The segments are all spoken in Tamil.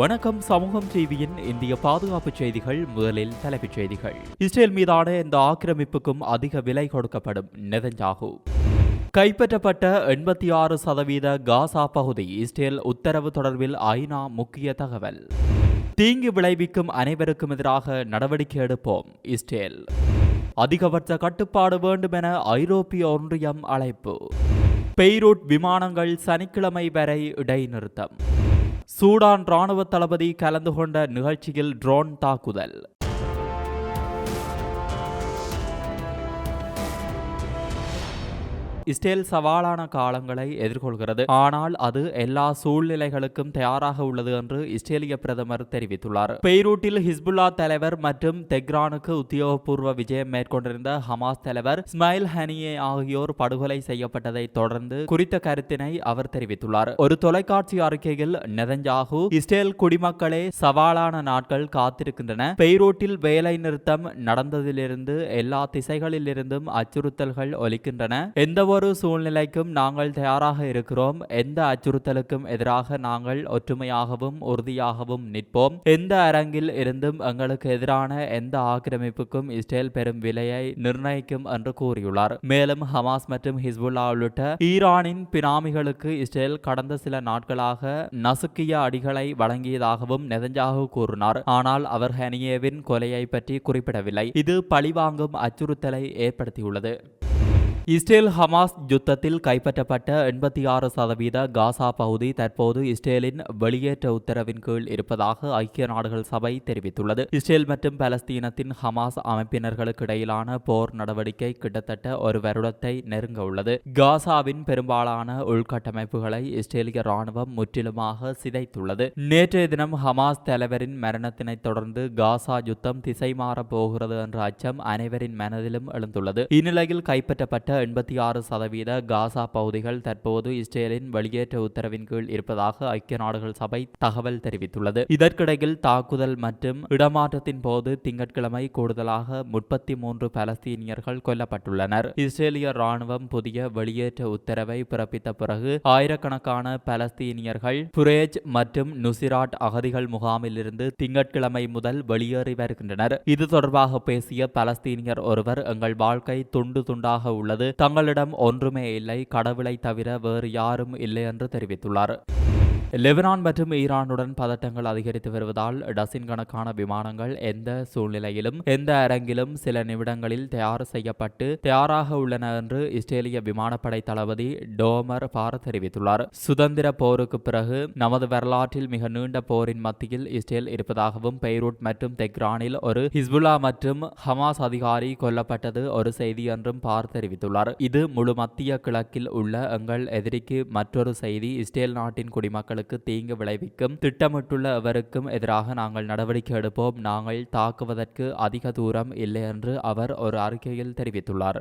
வணக்கம். சமூகம் டிவியின் இந்திய பாதுகாப்பு செய்திகள் முதலில் தலைப்புச் செய்திகள். இஸ்ரேல் மீதான இந்த ஆக்கிரமிப்புக்கும் அதிக விலை கொடுக்கப்படும் நெதஞ்சாகு கைப்பற்றப்பட்ட எண்பத்தி ஆறு சதவீத காசா பகுதி இஸ்ரேல் உத்தரவு தொடர்பில் ஐநா முக்கிய தகவல். தீங்கு விளைவிக்கும் அனைவருக்கும் எதிராக நடவடிக்கை எடுப்போம் இஸ்ரேல். அதிகபட்ச கட்டுப்பாடு வேண்டும் என ஐரோப்பிய ஒன்றியம் அழைப்பு. பெய்ரூட் விமானங்கள் சனிக்கிழமை வரை இடைநிறுத்தம். சூடான் ராணுவ தளபதி கலந்து கொண்ட நிகழ்ச்சியில் ட்ரோன் தாக்குதல். இஸ்ரேல் சவாலான காலங்களை எதிர்கொள்கிறது. ஆனால் அது எல்லா சூழ்நிலைகளுக்கும் தயாராக உள்ளது என்று இஸ்ரேலிய பிரதமர் தெரிவித்துள்ளார். பெய்ரூட்டில் ஹிஸ்புல்லா தலைவர் மற்றும் தெக்ரானுக்கு உத்தியோகபூர்வ விஜயம் மேற்கொண்டிருந்த ஹமாஸ் தலைவர் ஸ்மைல் ஹனியே ஆகியோர் படுகொலை செய்யப்பட்டதை தொடர்ந்து குறித்த கருத்தினை அவர் தெரிவித்துள்ளார். ஒரு தொலைக்காட்சி அறிக்கையில் நெதஞ்சாகு இஸ்ரேல் குடிமக்களே சவாலான நாட்கள் காத்திருக்கின்றன. பெய்ரூட்டில் வேலை நிறுத்தம் நடந்ததிலிருந்து எல்லா திசைகளிலிருந்தும் அச்சுறுத்தல்கள் ஒலிக்கின்றன. எந்தவொரு ஒரு சூழ்நிலைக்கும் நாங்கள் தயாராக இருக்கிறோம். எந்த அச்சுறுத்தலுக்கும் எதிராக நாங்கள் ஒற்றுமையாகவும் உறுதியாகவும் நிற்போம். எந்த அரங்கில் இருந்தும் எங்களுக்கு எதிரான எந்த ஆக்கிரமிப்புக்கும் இஸ்ரேல் பெரும் விலையை நிர்ணயிக்கும் என்று கூறியுள்ளார். மேலும் ஹமாஸ் மற்றும் ஹிஸ்புல்லா உள்ளிட்ட ஈரானின் பினாமிகளுக்கு இஸ்ரேல் கடந்த சில நாட்களாக நசுக்கிய அடிகளை வழங்கியதாகவும் நெதஞ்சாகு கூறினார். ஆனால் அவர் ஹனியேவின் கொலையை பற்றி குறிப்பிடவில்லை. இது பழிவாங்கும் அச்சுறுத்தலை ஏற்படுத்தியுள்ளது. இஸ்ரேல் ஹமாஸ் யுத்தத்தில் கைப்பற்றப்பட்ட எண்பத்தி ஆறு சதவீத காசா பகுதி தற்போது இஸ்ரேலின் வெளியேற்ற உத்தரவின் கீழ் இருப்பதாக ஐக்கிய நாடுகள் சபை தெரிவித்துள்ளது. இஸ்ரேல் மற்றும் பலஸ்தீனத்தின் ஹமாஸ் அமைப்பினர்களுக்கு இடையிலான போர் நடவடிக்கை கிட்டத்தட்ட ஒரு வருடத்தை நெருங்க உள்ளது. காசாவின் பெரும்பாலான உள்கட்டமைப்புகளை இஸ்ரேலிய ராணுவம் முற்றிலுமாக சிதைத்துள்ளது. நேற்றைய தினம் ஹமாஸ் தலைவரின் மரணத்தினை தொடர்ந்து காசா யுத்தம் திசை மாறப் போகிறது என்ற அச்சம் அனைவரின் மனதிலும் எழுந்துள்ளது. இந்நிலையில் கைப்பற்றப்பட்ட எண்பத்தி ஆறு சதவீத காசா பகுதிகள் தற்போது இஸ்ரேலின் வெளியேற்ற உத்தரவின் கீழ் இருப்பதாக ஐக்கிய நாடுகள் சபை தகவல் தெரிவித்துள்ளது. இதற்கிடையில் தாக்குதல் மற்றும் இடமாற்றத்தின் போது திங்கட்கிழமை கூடுதலாக முப்பத்தி மூன்று பலஸ்தீனியர்கள் கொல்லப்பட்டுள்ளனர். இஸ்ரேலிய ராணுவம் புதிய வெளியேற்ற உத்தரவை பிறப்பித்த பிறகு ஆயிரக்கணக்கான பலஸ்தீனியர்கள் புரேஜ் மற்றும் நுசிராட் அகதிகள் முகாமில் இருந்து திங்கட்கிழமை முதல் வெளியேறி வருகின்றனர். இது தொடர்பாக பேசிய பலஸ்தீனியர் ஒருவர் எங்கள் வாழ்க்கை துண்டு துண்டாக உள்ளது. தங்களிடம் ஒன்றுமே இல்லை கடவுளை தவிர வேறு யாரும் இல்லை என்று தெரிவித்துள்ளார். லெபனான் மற்றும் ஈரானுடன் பதட்டங்கள் அதிகரித்து வருவதால் டசின் கணக்கான விமானங்கள் எந்த சூழ்நிலையிலும் எந்த அரங்கிலும் சில நிமிடங்களில் தயார் செய்யப்பட்டு தயாராக உள்ளன என்று இஸ்ரேலிய விமானப்படை தளபதி டோமர் பார் தெரிவித்துள்ளார். சுதந்திர போருக்கு பிறகு நமது வரலாற்றில் மிக நீண்ட போரின் மத்தியில் இஸ்ரேல் இருப்பதாகவும் பெய்ரூட் மற்றும் தெக்ரானில் ஒரு ஹிஸ்புல்லா மற்றும் ஹமாஸ் அதிகாரி கொல்லப்பட்டது ஒரு செய்தி என்றும் பார் தெரிவித்துள்ளார். இது முழு மத்திய கிழக்கில் உள்ள எங்கள் எதிரிக்கு மற்றொரு செய்தி. இஸ்ரேல் நாட்டின் குடிமக்கள் மக்களுக்கு தீங்கு விளைவிக்கும். திட்டமிட்டுள்ள எவருக்கும் எதிராக நாங்கள் நடவடிக்கை எடுப்போம். நாங்கள் தாக்குவதற்கு அதிக தூரம் இல்லை என்று அவர் ஒரு அறிக்கையில் தெரிவித்துள்ளார்.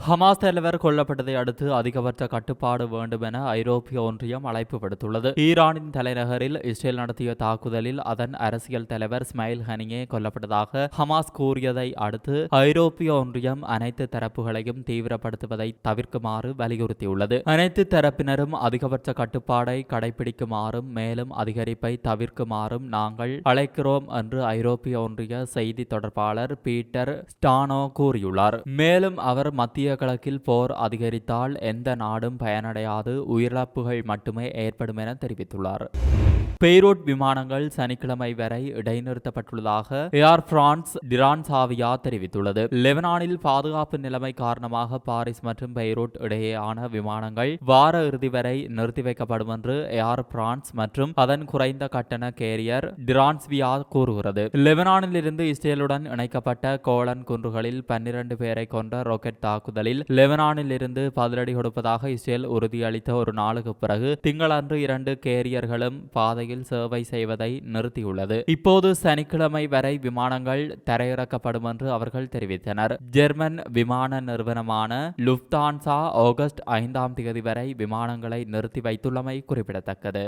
ஹமாஸ் தலைவர் கொல்லப்பட்டதை அடுத்து அதிகபட்ச கட்டுப்பாடு வேண்டும் என ஐரோப்பிய ஒன்றியம் அழைப்பு விடுத்துள்ளது. ஈரானின் தலைநகரில் இஸ்ரேல் நடத்திய தாக்குதலில் அதன் அரசியல் தலைவர் ஸ்மைல் ஹனியே கொல்லப்பட்டதாக ஹமாஸ் கூறியதை அடுத்து ஐரோப்பிய ஒன்றியம் அனைத்து தரப்புகளையும் தீவிரப்படுத்துவதை தவிர்க்குமாறு வலியுறுத்தியுள்ளது. அனைத்து தரப்பினரும் அதிகபட்ச கட்டுப்பாடை கடைபிடிக்குமாறும் மேலும் அதிகரிப்பை தவிர்க்குமாறும் நாங்கள் அழைக்கிறோம் என்று ஐரோப்பிய ஒன்றிய செய்தி தொடர்பாளர் பீட்டர் ஸ்டானோ கூறியுள்ளார். மேலும் அவர் மத்திய மத்திய கிழக்கில் போர் அதிகரித்தால் எந்த நாடும் பயனடையாது. உயிரிழப்புகள் மட்டுமே ஏற்படும் என தெரிவித்துள்ளார். பெய்ரோட் விமானங்கள் சனிக்கிழமை வரை இடைநிறுத்தப்பட்டுள்ளதாக ஏர் பிரான்ஸ் டிரான்சாவியா தெரிவித்துள்ளது. லெபனானில் பாதுகாப்பு நிலைமை காரணமாக பாரிஸ் மற்றும் பெய்ரோட் இடையேயான விமானங்கள் வார இறுதி வரை நிறுத்தி வைக்கப்படும் என்று ஏர் பிரான்ஸ் மற்றும் அதன் குறைந்த கட்டண கேரியர் டிரான்ஸ்வியா கூறுகிறது. லெபனானில் இருந்து இஸ்ரேலுடன் இணைக்கப்பட்ட கோலன் குன்றுகளில் பன்னிரண்டு பேரை கொண்ட ராக்கெட் தாக்குதலில் லெபனானில் இருந்து பதிலடி கொடுப்பதாக இஸ்ரேல் உறுதியளித்த ஒரு நாளுக்கு பிறகு திங்களன்று இரண்டு கேரியர்களும் பாதை பாதையில் சேவை செய்வதை நிறுத்தியுள்ளது. இப்போது சனிக்கிழமை வரை விமானங்கள் தரையிறக்கப்படும் என்று அவர்கள் தெரிவித்தனர். ஜெர்மன் விமான நிறுவனமான லுப்தான்சா ஆகஸ்ட் ஐந்தாம் தேதி வரை விமானங்களை நிறுத்தி வைத்துள்ளமை குறிப்பிடத்தக்கது.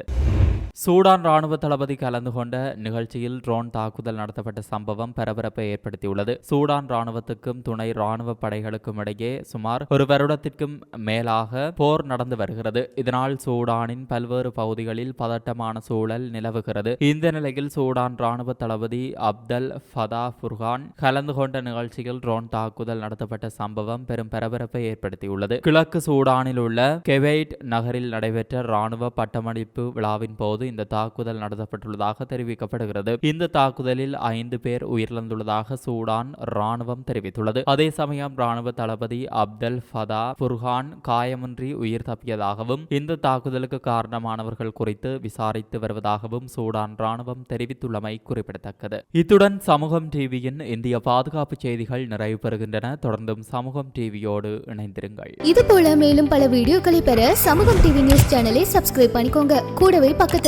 சூடான் ராணுவ தளபதி கலந்து கொண்ட நிகழ்ச்சியில் ட்ரோன் தாக்குதல் நடத்தப்பட்ட சம்பவம் பரபரப்பை ஏற்படுத்தியுள்ளது. சூடான் ராணுவத்துக்கும் துணை ராணுவ படைகளுக்கும் இடையே சுமார் ஒரு வருடத்திற்கும் மேலாக போர் நடந்து வருகிறது. இதனால் சூடானின் பல்வேறு பகுதிகளில் பதட்டமான சூழல் நிலவுகிறது. இந்த நிலையில் சூடான் ராணுவ தளபதி அப்தல் ஃபதா ஃபுர்கான் கலந்து கொண்ட நிகழ்ச்சியில் ட்ரோன் தாக்குதல் நடத்தப்பட்ட சம்பவம் பெரும் பரபரப்பை ஏற்படுத்தியுள்ளது. கிழக்கு சூடானில் உள்ள கெவைட் நகரில் நடைபெற்ற ராணுவ பட்டமளிப்பு விழாவின் போது இந்த தாக்குதல் நடத்தப்பட்டுள்ளதாக தெரிவிக்கப்படுகிறது. இந்த தாக்குதலில் ஐந்து பேர் உயிரிழந்துள்ளதாக சூடான் ராணுவம் தெரிவித்துள்ளது. அதே சமயம் ராணுவ தளபதி அப்தல் ஃபதா புர்ஹான் காயமின்றி உயிர் தப்பியதாகவும் இந்த தாக்குதலுக்கு காரணமானவர்கள் குறித்து விசாரித்து வருவதாகவும் சூடான் ராணுவம் தெரிவித்துள்ளமை குறிப்பிடத்தக்கது. இத்துடன் சமூகம் டிவியின் இந்திய பாதுகாப்பு செய்திகள் நிறைவு பெறுகின்றன. தொடர்ந்தும் சமூகம் டிவியோடு இணைந்திருங்கள். இது போல மேலும் பல வீடியோக்களை பெற சமூகம் டிவி நியூஸ் சேனலை சப்ஸ்கிரைப் பண்ணிக்கோங்க. கூடவே பக்கத்தில்